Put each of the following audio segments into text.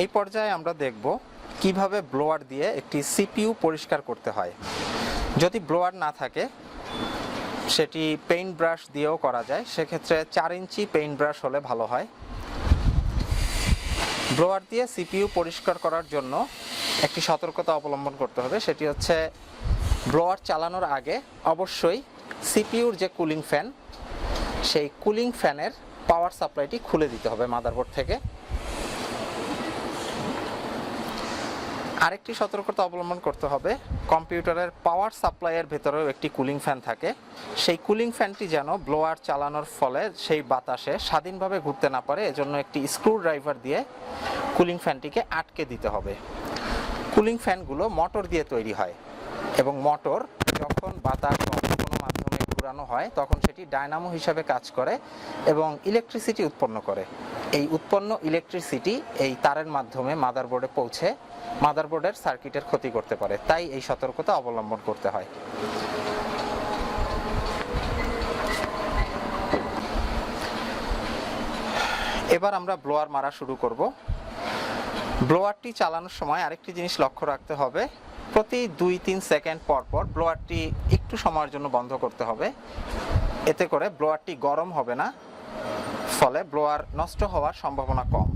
এই পর্যায়ে আমরা দেখব কীভাবে ব্লোয়ার দিয়ে একটি সিপিইউ পরিষ্কার করতে হয়। যদি ব্লোয়ার না থাকে, সেটি পেইন্ট ব্রাশ দিয়েও করা যায়। সেক্ষেত্রে চার ইঞ্চি পেইন্ট ব্রাশ হলে ভালো হয়। ব্লোয়ার দিয়ে সিপিইউ পরিষ্কার করার জন্য একটি সতর্কতা অবলম্বন করতে হবে। সেটি হচ্ছে ব্লোয়ার চালানোর আগে অবশ্যই সিপিইউর যে কুলিং ফ্যান সেই কুলিং ফ্যানের পাওয়ার সাপ্লাইটি খুলে দিতে হবে মাদারবোর্ড থেকে। আরেকটি সতর্কতা অবলম্বন করতে হবে। কম্পিউটারের পাওয়ার সাপ্লাইয়ের ভেতরেও একটি কুলিং ফ্যান থাকে। সেই কুলিং ফ্যানটি যেন ব্লোয়ার চালানোর ফলে সেই বাতাসে স্বাধীনভাবে ঘুরতে না পারে, এজন্য একটি স্ক্রু ড্রাইভার দিয়ে কুলিং ফ্যানটিকে আটকে দিতে হবে। কুলিং ফ্যানগুলো মোটর দিয়ে তৈরি হয় এবং মোটর যখন বাতাস ঘুরানো হয়, তখন সেটি ডায়নামো হিসাবে কাজ করে এবং ইলেকট্রিসিটি উৎপন্ন করে। এই উৎপন্ন ইলেকট্রিসিটি এই তারের মাধ্যমে মাদারবোর্ডে পৌঁছে মাদারবোর্ডের সার্কিটের ক্ষতি করতে পারে। তাই এই সতর্কতা অবলম্বন করতে হয়। এবার আমরা ব্লোয়ার মারা শুরু করব। ব্লোয়ারটি চালানোর সময় আরেকটি জিনিস লক্ষ্য রাখতে হবে। প্রতি দুই তিন সেকেন্ড পর পর ব্লোয়ারটি একটু সময়ের জন্য বন্ধ করতে হবে। এতে করে ব্লোয়ারটি গরম হবে না, ফলে ব্লোয়ার নষ্ট হওয়ার সম্ভাবনা কম।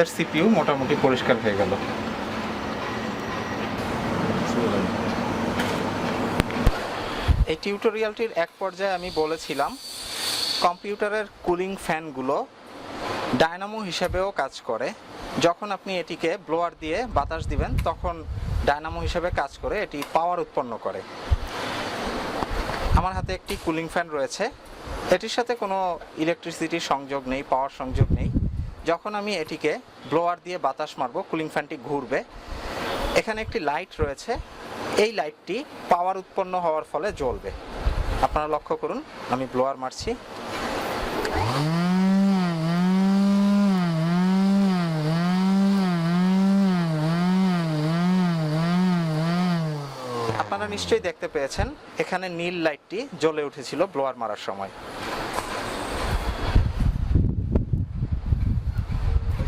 আমাদের সিপিইউ মোটামুটি পরিষ্কার হয়ে গেল। এই টিউটোরিয়ালটির এক পর্যায়ে আমি বলেছিলাম, কম্পিউটারের কুলিং ফ্যানগুলো ডায়নামো হিসেবেও কাজ করে। যখন আপনি এটিকে ব্লোয়ার দিয়ে বাতাস দিবেন, তখন ডায়নামো হিসেবে কাজ করে, এটি পাওয়ার উৎপন্ন করে। আমার হাতে একটি কুলিং ফ্যান রয়েছে। এটির সাথে কোনো ইলেকট্রিসিটির সংযোগ নেই পাওয়ার সংযোগ নেই। যখন আমি এটিকে ব্লোয়ার দিয়ে বাতাস মারবো কুলিং ফ্যানটি ঘুরবে, এখানে একটি লাইট রয়েছে। এই লাইটটি পাওয়ার উৎপন্ন হওয়ার ফলে জ্বলবে। আপনারা লক্ষ্য করুন, আমি ব্লোয়ার মারছি। আপনারা নিশ্চয়ই দেখতে পেয়েছেন, এখানে নীল লাইটটি জ্বলে উঠেছিল ব্লোয়ার মারার সময়।